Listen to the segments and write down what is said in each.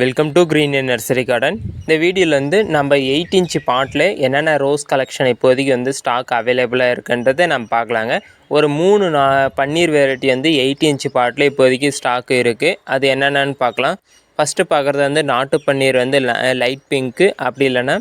Welcome to green nursery garden இந்த வீடியோவில் வந்து நம்ம எயிட் இன்ச் பாட்டில் என்னென்ன ரோஸ் கலெக்ஷன் இப்போதைக்கு வந்து ஸ்டாக் அவைலபிளாக இருக்குன்றதை நம்ம பார்க்கலாங்க. ஒரு மூணு நா பன்னீர் வெரைட்டி வந்து எயிட் இன்ச் பாட்டில் இப்போதைக்கு ஸ்டாக் இருக்குது அது என்னென்னு பார்க்கலாம். ஃபஸ்ட்டு பார்க்குறது வந்து நாட்டு பன்னீர் வந்து லைட் பிங்க்கு அப்படி இல்லைன்னா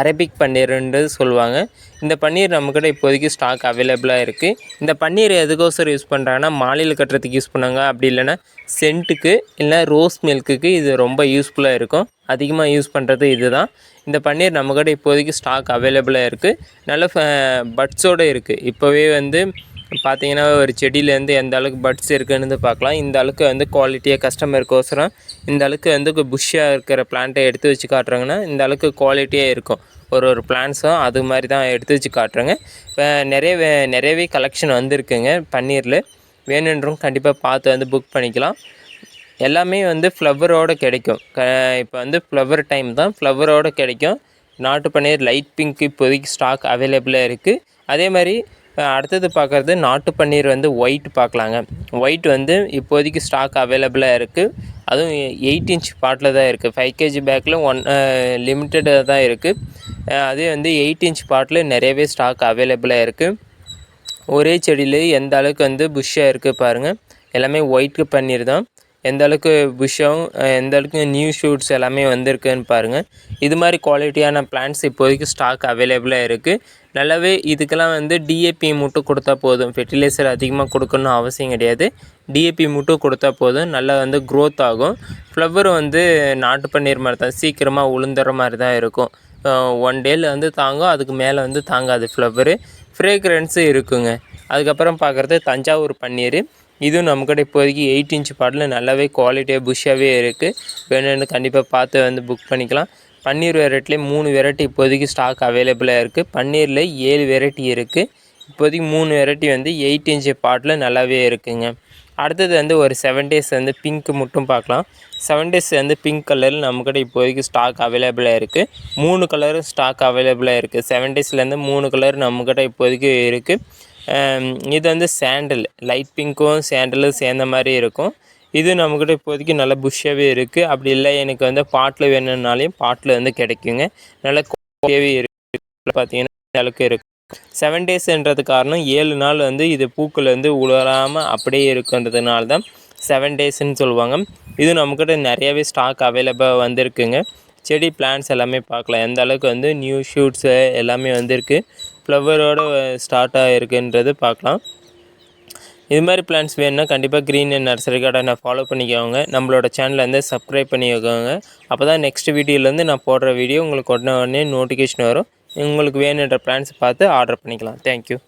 அரபிக் பன்னீர்ன்றது சொல்லுவாங்க. இந்த பன்னீர் நம்மக்கிட்ட இப்போதைக்கு ஸ்டாக் அவைலபிளாக இருக்குது இந்த பன்னீர் எதுக்கோசரம் யூஸ் பண்ணுறாங்கன்னா மாலையில் கட்டுறதுக்கு யூஸ் பண்ணாங்க அப்படி இல்லைன்னா சென்ட்டுக்கு இல்லை ரோஸ் மில்க்குக்கு இது ரொம்ப யூஸ்ஃபுல்லாக இருக்கும். அதிகமாக யூஸ் பண்ணுறது இது தான் இந்த பன்னீர் நம்மக்கிட்ட இப்போதைக்கு ஸ்டாக் அவைலபிளாக இருக்குது நல்ல பட்ஸோடு இருக்குது இப்போவே வந்து பார்த்தீங்கன்னா ஒரு செடியிலேருந்து எந்த அளவுக்கு பட்ஸ் இருக்குன்னு பார்க்கலாம். இந்த அளவுக்கு வந்து குவாலிட்டியாக கஸ்டமருக்கோசரம் இந்த அளவுக்கு வந்து புஷ்ஷாக இருக்கிற பிளான்ட்டை எடுத்து வச்சு காட்டுறாங்கன்னா இந்த அளவுக்கு குவாலிட்டியாக இருக்கும். ஒரு ஒரு பிளான்ஸும் அது மாதிரி தான் எடுத்து வச்சு காட்டுறேங்க. இப்போ நிறைய நிறையவே கலெக்ஷன் வந்திருக்குங்க பன்னீரில். வேணுன்றவங்க கண்டிப்பாக பார்த்து வந்து புக் பண்ணிக்கலாம். எல்லாமே வந்து ஃப்ளவரோடு கிடைக்கும். க இப்போ வந்து ஃப்ளவர் டைம் தான். ஃப்ளவரோடு கிடைக்கும். நாட்டு பன்னீர் லைட் பிங்க் இப்போதைக்கு ஸ்டாக் அவைலபிளாக இருக்குது அதே மாதிரி அடுத்தது பார்க்குறது நாட்டு பன்னீர் வந்து ஒயிட் பார்க்கலாங்க. ஒயிட் வந்து இப்போதைக்கு ஸ்டாக் அவைலபிளாக இருக்குது அதுவும் எயிட் இன்ச் பாட்டில் தான் இருக்குது ஃபைவ் கேஜி பேக்கில் ஒன் லிமிட்டடாக தான் இருக்குது அதே வந்து எயிட் இன்ச் பாட்டில் நிறையவே ஸ்டாக் அவைலபிளாக இருக்குது ஒரே செடியிலே எந்த அளவுக்கு வந்து புஷ்ஷாக இருக்குது பாருங்கள் எல்லாமே ஒயிட் பன்னீர் தான். எந்த அளவுக்கு புஷ்ஷாகவும் எந்த அளவுக்கு நியூ ஷூட்ஸ் எல்லாமே வந்திருக்குன்னு பாருங்கள் இது மாதிரி குவாலிட்டியான பிளான்ஸ் இப்போதைக்கு ஸ்டாக் அவைலபிளாக இருக்குது நல்லாவே இதுக்கெல்லாம் வந்து டிஏபி மட்டும் கொடுத்தா போதும். ஃபெர்டிலைசர் அதிகமாக கொடுக்கணும்னு அவசியம் கிடையாது. டிஏபி மட்டும் கொடுத்தா போதும். நல்லா வந்து க்ரோத் ஆகும். ஃப்ளவர் வந்து நாட்டு பன்னீர் மாதிரி தான். சீக்கிரமாக உளுந்துற மாதிரி தான் இருக்கும். ஒன் டேயில் வந்து தாங்கும். அதுக்கு மேலே வந்து தாங்காது ஃப்ளவரு ஃப்ரேக்ரன்ஸும் இருக்குங்க. அதுக்கப்புறம் பார்க்குறது தஞ்சாவூர் பன்னீர். இதுவும் நம்மக்கிட்ட இப்போதைக்கு எயிட் இன்ச் பாட்டில் நல்லாவே குவாலிட்டியாக புஷ்ஷாகவே இருக்குது வேணும்னு கண்டிப்பாக பார்த்து வந்து புக் பண்ணிக்கலாம். பன்னீர் வெரைட்டிலே மூணு வெரைட்டி இப்போதைக்கு ஸ்டாக் அவைலபிளாக இருக்குது பன்னீரில் ஏழு வெரைட்டி இருக்குது இப்போதைக்கு மூணு வெரைட்டி வந்து எயிட் இன்ச் பாட்டில் நல்லாவே இருக்குங்க. அடுத்தது வந்து ஒரு செவன் டேஸ் வந்து பிங்க் மட்டும் பார்க்கலாம். செவன் டேஸ் வந்து பிங்க் கலரில் நம்மக்கிட்ட இப்போதைக்கு ஸ்டாக் அவைலபிளாக இருக்குது மூணு கலரும் ஸ்டாக் அவைலபிளாக இருக்குது செவன் டேஸ்லேருந்து மூணு கலர் நம்மக்கிட்ட இப்போதைக்கு இருக்குது இது வந்து சேண்டல் லைட் பிங்க்கும் சேண்டலும் சேர்ந்த மாதிரி இருக்கும். இது நம்மக்கிட்ட இப்போதைக்கு நல்ல புஷ்ஷாகவே இருக்குது அப்படி இல்லை எனக்கு வந்து பாட்டில் வேணும்னாலையும் பாட்டில் வந்து கிடைக்குங்க. நல்ல குவாலிட்டியாகவே இருக்குது பார்த்தீங்கன்னா அளவுக்கு இருக்குது செவன் டேஸ்ன்றது காரணம் ஏழு நாள் வந்து இது பூக்கள் வந்து உலராமல் அப்படியே இருக்குன்றதுனால தான் செவன் டேஸ்ன்னு சொல்லுவாங்க. இது நம்மக்கிட்ட நிறையாவே ஸ்டாக் அவைலபிளாக வந்திருக்குங்க. செடி பிளான்ஸ் எல்லாமே பார்க்கலாம். எந்த அளவுக்கு வந்து நியூ ஷூட்ஸு எல்லாமே வந்திருக்கு. ஃப்ளவரோடு ஸ்டார்ட் ஆகிருக்குன்றது பார்க்கலாம். இது மாதிரி பிளான்ஸ் வேணும்னா கண்டிப்பாக க்ரீன் அண்ட் நர்சரி கார்டனை ஃபாலோ பண்ணிக்கோங்க. நம்மளோட சேனலை வந்து சப்ஸ்கிரைப் பண்ணிக்கோங்க. அப்போ தான் நெக்ஸ்ட் வீடியோலேருந்து நான் போடுற வீடியோ உங்களுக்கு உடனே உடனே நோட்டிஃபிகேஷன் வரும். உங்களுக்கு வேணுன்ற பிளான்ஸ் பார்த்து ஆர்டர் பண்ணிக்கலாம். தேங்க்யூ